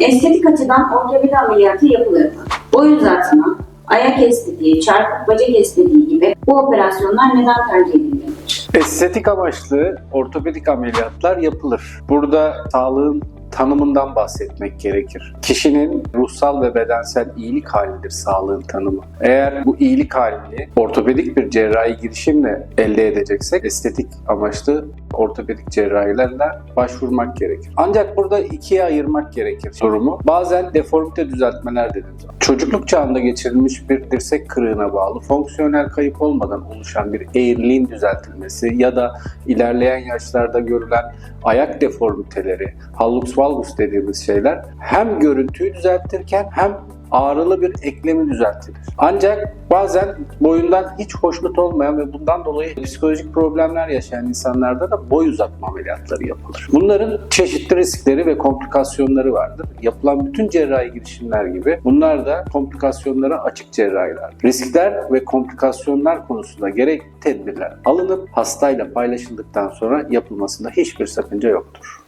estetik açıdan ortopedi ameliyatı yapılır. Boy uzatma, ayak estetiği, çarpık bacak estetiği gibi bu operasyonlar neden tercih edilmelidir? Estetik amaçlı ortopedik ameliyatlar yapılır. Burada sağlığın tanımından bahsetmek gerekir. Kişinin ruhsal ve bedensel iyilik halidir sağlığın tanımı. Eğer bu iyilik halini ortopedik bir cerrahi girişimle elde edeceksek estetik amaçlı ortopedik cerrahilerle başvurmak gerekir. Ancak burada ikiye ayırmak gerekir durumu. Bazen deformite düzeltmeler dediğimiz çocukluk çağında geçirilmiş bir dirsek kırığına bağlı fonksiyonel kayıp olmadan oluşan bir eğriliğin düzeltilmesi ya da ilerleyen yaşlarda görülen ayak deformiteleri, hallux valgus dediğimiz şeyler hem görüntüyü düzeltirken hem ağrılı bir eklemi düzeltilir. Ancak bazen boyundan hiç hoşnut olmayan ve bundan dolayı psikolojik problemler yaşayan insanlarda da boy uzatma ameliyatları yapılır. Bunların çeşitli riskleri ve komplikasyonları vardır. Yapılan bütün cerrahi girişimler gibi bunlar da komplikasyonlara açık cerrahiler. Riskler ve komplikasyonlar konusunda gerekli tedbirler alınıp hastayla paylaşıldıktan sonra yapılmasında hiçbir sakınca yoktur.